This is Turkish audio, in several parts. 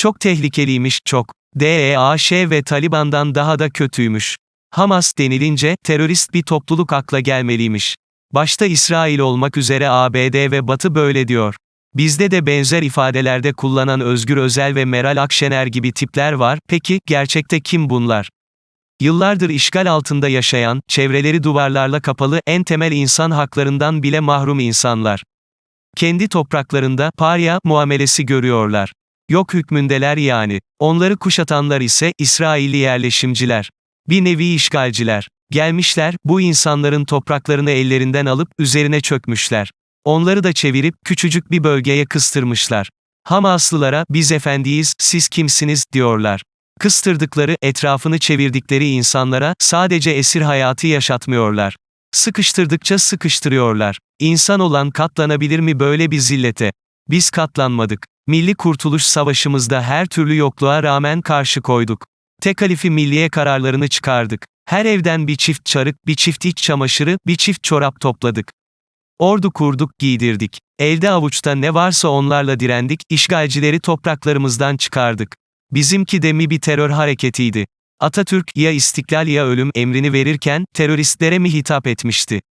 Çok tehlikeliymiş, çok. DEAŞ ve Taliban'dan daha da kötüymüş. Hamas denilince, terörist bir topluluk akla gelmeliymiş. Başta İsrail olmak üzere ABD ve Batı böyle diyor. Bizde de benzer ifadelerde kullanan Özgür Özel ve Meral Akşener gibi tipler var, peki, gerçekte kim bunlar? Yıllardır işgal altında yaşayan, çevreleri duvarlarla kapalı, en temel insan haklarından bile mahrum insanlar. Kendi topraklarında, parya, muamelesi görüyorlar. Yok hükmündeler yani. Onları kuşatanlar ise, İsrailli yerleşimciler. Bir nevi işgalciler. Gelmişler, bu insanların topraklarını ellerinden alıp, üzerine çökmüşler. Onları da çevirip, küçücük bir bölgeye kıstırmışlar. Hamaslılara, biz efendiyiz, siz kimsiniz, diyorlar. Kıstırdıkları, etrafını çevirdikleri insanlara, sadece esir hayatı yaşatmıyorlar. Sıkıştırdıkça sıkıştırıyorlar. İnsan olan katlanabilir mi böyle bir zillete? Biz katlanmadık. Milli Kurtuluş Savaşımızda her türlü yokluğa rağmen karşı koyduk. Tekalifi milliye kararlarını çıkardık. Her evden bir çift çarık, bir çift iç çamaşırı, bir çift çorap topladık. Ordu kurduk, giydirdik. Elde avuçta ne varsa onlarla direndik, işgalcileri topraklarımızdan çıkardık. Bizimki de mi bir terör hareketiydi. Atatürk, ya istiklal ya ölüm emrini verirken, teröristlere mi hitap etmişti?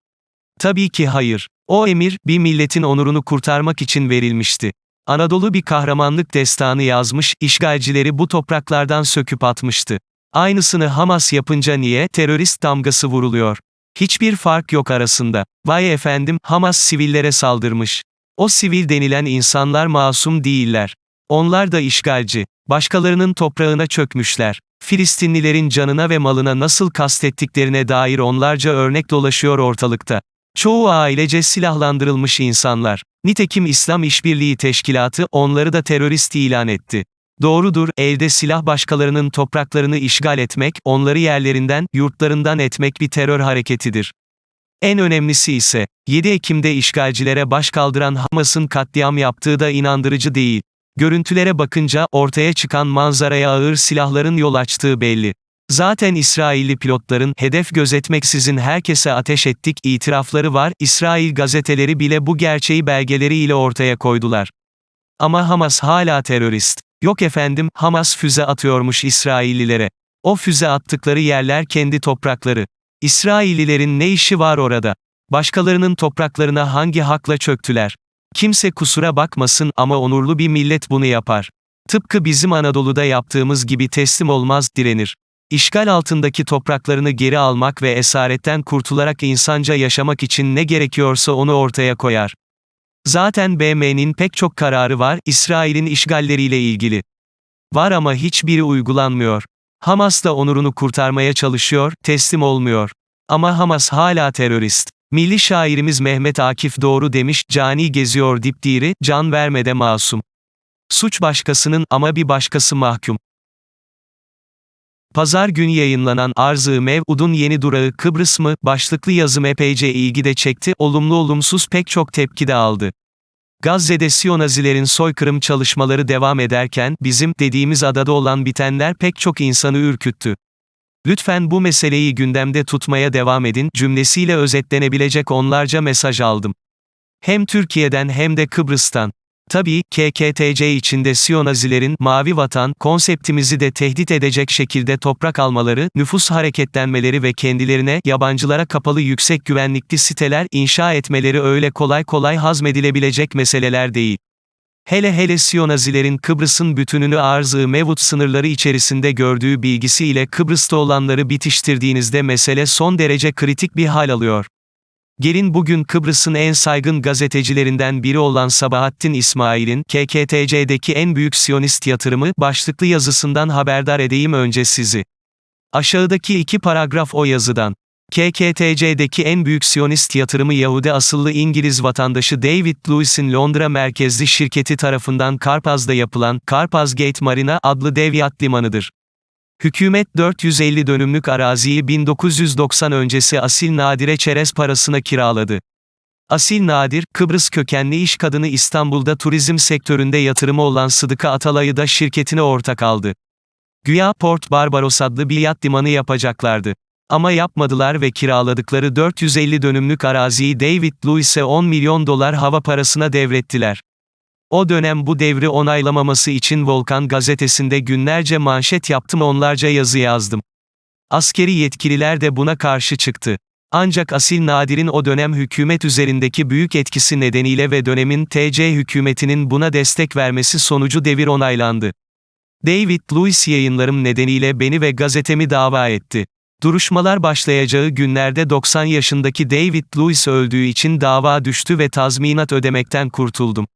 Tabii ki hayır. O emir, bir milletin onurunu kurtarmak için verilmişti. Anadolu bir kahramanlık destanı yazmış, işgalcileri bu topraklardan söküp atmıştı. Aynısını Hamas yapınca niye terörist damgası vuruluyor? Hiçbir fark yok arasında. Vay efendim, Hamas sivillere saldırmış. O sivil denilen insanlar masum değiller. Onlar da işgalci. Başkalarının toprağına çökmüşler. Filistinlilerin canına ve malına nasıl kastettiklerine dair onlarca örnek dolaşıyor ortalıkta. Çoğu ailece silahlandırılmış insanlar. Nitekim İslam İşbirliği Teşkilatı onları da terörist ilan etti. Doğrudur, elde silah başkalarının topraklarını işgal etmek, onları yerlerinden, yurtlarından etmek bir terör hareketidir. En önemlisi ise, 7 Ekim'de işgalcilere baş kaldıran Hamas'ın katliam yaptığı da inandırıcı değil. Görüntülere bakınca, ortaya çıkan manzaraya ağır silahların yol açtığı belli. Zaten İsrailli pilotların, hedef gözetmeksizin herkese ateş ettik itirafları var, İsrail gazeteleri bile bu gerçeği belgeleriyle ortaya koydular. Ama Hamas hala terörist. Yok efendim, Hamas füze atıyormuş İsraillilere. O füze attıkları yerler kendi toprakları. İsraillilerin ne işi var orada? Başkalarının topraklarına hangi hakla çöktüler? Kimse kusura bakmasın ama onurlu bir millet bunu yapar. Tıpkı bizim Anadolu'da yaptığımız gibi teslim olmaz, direnir. İşgal altındaki topraklarını geri almak ve esaretten kurtularak insanca yaşamak için ne gerekiyorsa onu ortaya koyar. Zaten BM'nin pek çok kararı var, İsrail'in işgalleriyle ilgili. Var ama hiçbiri uygulanmıyor. Hamas da onurunu kurtarmaya çalışıyor, teslim olmuyor. Ama Hamas hala terörist. Milli şairimiz Mehmet Akif doğru demiş, cani geziyor dipdiri, can vermede masum. Suç başkasının ama bir başkası mahkum. Pazar günü yayınlanan Arz-ı Mev'ud'un yeni durağı Kıbrıs mı, başlıklı yazım epeyce ilgi de çekti, olumlu olumsuz pek çok tepki de aldı. Gazze'de Siyonazilerin soykırım çalışmaları devam ederken, bizim, dediğimiz adada olan bitenler pek çok insanı ürküttü. Lütfen bu meseleyi gündemde tutmaya devam edin, cümlesiyle özetlenebilecek onlarca mesaj aldım. Hem Türkiye'den hem de Kıbrıs'tan. Tabii, KKTC içinde Siyonazilerin, mavi vatan, konseptimizi de tehdit edecek şekilde toprak almaları, nüfus hareketlenmeleri ve kendilerine, yabancılara kapalı yüksek güvenlikli siteler inşa etmeleri öyle kolay kolay hazmedilebilecek meseleler değil. Hele hele Siyonazilerin Kıbrıs'ın bütününü arz-ı mevut sınırları içerisinde gördüğü bilgisiyle Kıbrıs'ta olanları bitiştirdiğinizde mesele son derece kritik bir hal alıyor. Gelin bugün Kıbrıs'ın en saygın gazetecilerinden biri olan Sabahattin İsmail'in, KKTC'deki en büyük Siyonist yatırımı, başlıklı yazısından haberdar edeyim önce sizi. Aşağıdaki iki paragraf o yazıdan. KKTC'deki en büyük Siyonist yatırımı Yahudi asıllı İngiliz vatandaşı David Lewis'in Londra merkezli şirketi tarafından Karpaz'da yapılan Karpaz Gate Marina adlı dev yat limanıdır. Hükümet 450 dönümlük araziyi 1990 öncesi Asil Nadir'e çerez parasına kiraladı. Asil Nadir, Kıbrıs kökenli iş kadını İstanbul'da turizm sektöründe yatırımı olan Sıdıka Atalay'ı da şirketine ortak aldı. Güya Port Barbaros adlı bir yat limanı yapacaklardı. Ama yapmadılar ve kiraladıkları 450 dönümlük araziyi David Lewis'e 10 milyon dolar hava parasına devrettiler. O dönem bu devri onaylamaması için Volkan gazetesinde günlerce manşet yaptım onlarca yazı yazdım. Askeri yetkililer de buna karşı çıktı. Ancak Asil Nadir'in o dönem hükümet üzerindeki büyük etkisi nedeniyle ve dönemin TC hükümetinin buna destek vermesi sonucu devir onaylandı. David Lewis yayınlarım nedeniyle beni ve gazetemi dava etti. Duruşmalar başlayacağı günlerde 90 yaşındaki David Lewis öldüğü için dava düştü ve tazminat ödemekten kurtuldum.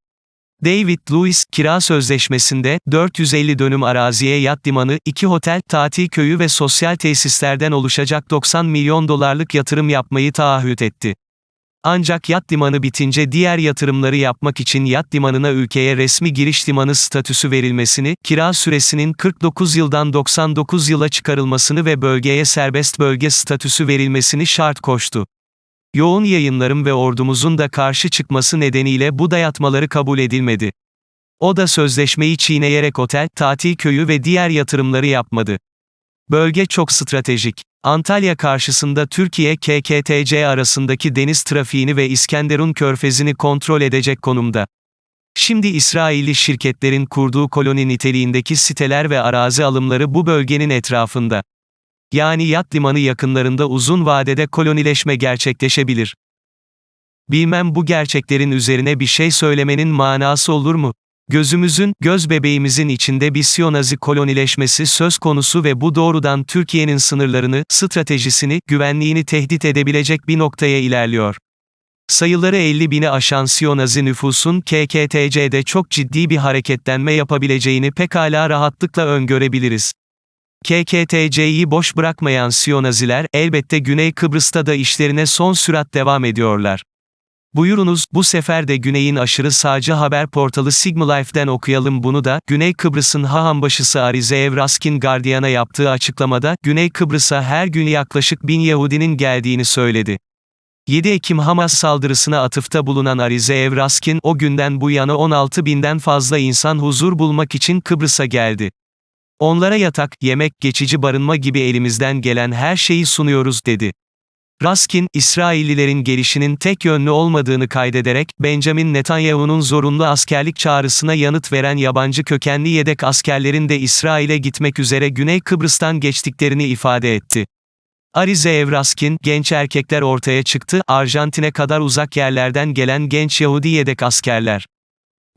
David Lewis, kira sözleşmesinde, 450 dönüm araziye yat limanı, 2 otel, tatil köyü ve sosyal tesislerden oluşacak 90 milyon dolarlık yatırım yapmayı taahhüt etti. Ancak yat limanı bitince diğer yatırımları yapmak için yat limanına ülkeye resmi giriş limanı statüsü verilmesini, kira süresinin 49 yıldan 99 yıla çıkarılmasını ve bölgeye serbest bölge statüsü verilmesini şart koştu. Yoğun yayınlarım ve ordumuzun da karşı çıkması nedeniyle bu dayatmaları kabul edilmedi. O da sözleşmeyi çiğneyerek otel, tatil köyü ve diğer yatırımları yapmadı. Bölge çok stratejik. Antalya karşısında Türkiye KKTC arasındaki deniz trafiğini ve İskenderun körfezini kontrol edecek konumda. Şimdi İsrailli şirketlerin kurduğu koloni niteliğindeki siteler ve arazi alımları bu bölgenin etrafında. Yani yat limanı yakınlarında uzun vadede kolonileşme gerçekleşebilir. Bilmem bu gerçeklerin üzerine bir şey söylemenin manası olur mu? Gözümüzün, göz bebeğimizin içinde bir Siyonazi kolonileşmesi söz konusu ve bu doğrudan Türkiye'nin sınırlarını, stratejisini, güvenliğini tehdit edebilecek bir noktaya ilerliyor. Sayıları 50 bini aşan Siyonazi nüfusun KKTC'de çok ciddi bir hareketlenme yapabileceğini pekala rahatlıkla öngörebiliriz. KKTC'yi boş bırakmayan Siyonaziler, elbette Güney Kıbrıs'ta da işlerine son sürat devam ediyorlar. Buyurunuz, bu sefer de Güney'in aşırı sağcı haber portalı Sigma Life'den okuyalım bunu da, Güney Kıbrıs'ın Hahambaşısı Arize Evraskin Guardian'a yaptığı açıklamada, Güney Kıbrıs'a her gün yaklaşık bin Yahudinin geldiğini söyledi. 7 Ekim Hamas saldırısına atıfta bulunan Arize Evraskin, o günden bu yana 16 binden fazla insan huzur bulmak için Kıbrıs'a geldi. Onlara yatak, yemek, geçici barınma gibi elimizden gelen her şeyi sunuyoruz, dedi. Raskin, İsraillilerin gelişinin tek yönlü olmadığını kaydederek, Benjamin Netanyahu'nun zorunlu askerlik çağrısına yanıt veren yabancı kökenli yedek askerlerin de İsrail'e gitmek üzere Güney Kıbrıs'tan geçtiklerini ifade etti. Arize Evraskin, genç erkekler ortaya çıktı, Arjantin'e kadar uzak yerlerden gelen genç Yahudi yedek askerler.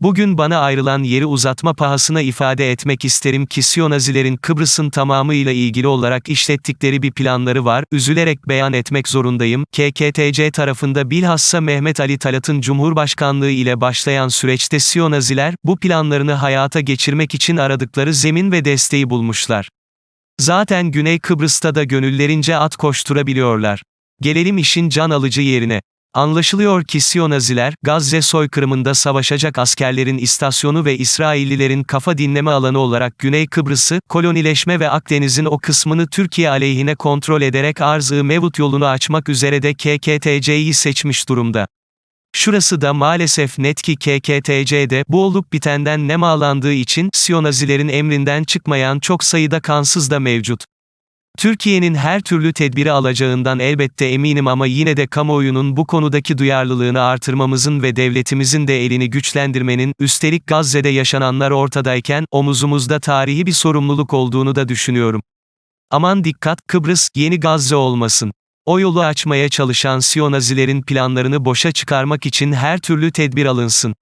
Bugün bana ayrılan yeri uzatma pahasına ifade etmek isterim ki Siyonazilerin Kıbrıs'ın tamamıyla ilgili olarak işlettikleri bir planları var, üzülerek beyan etmek zorundayım, KKTC tarafında bilhassa Mehmet Ali Talat'ın Cumhurbaşkanlığı ile başlayan süreçte Siyonaziler, bu planlarını hayata geçirmek için aradıkları zemin ve desteği bulmuşlar. Zaten Güney Kıbrıs'ta da gönüllerince at koşturabiliyorlar. Gelelim işin can alıcı yerine. Anlaşılıyor ki Siyonaziler, Gazze soykırımında savaşacak askerlerin istasyonu ve İsraillilerin kafa dinleme alanı olarak Güney Kıbrıs'ı, kolonileşme ve Akdeniz'in o kısmını Türkiye aleyhine kontrol ederek arz-ı mevut yolunu açmak üzere de KKTC'yi seçmiş durumda. Şurası da maalesef net ki KKTC'de bu olup bitenden nemalandığı için Siyonazilerin emrinden çıkmayan çok sayıda kansız da mevcut. Türkiye'nin her türlü tedbiri alacağından elbette eminim ama yine de kamuoyunun bu konudaki duyarlılığını artırmamızın ve devletimizin de elini güçlendirmenin, üstelik Gazze'de yaşananlar ortadayken, omuzumuzda tarihi bir sorumluluk olduğunu da düşünüyorum. Aman dikkat, Kıbrıs, yeni Gazze olmasın. O yolu açmaya çalışan Siyonazilerin planlarını boşa çıkarmak için her türlü tedbir alınsın.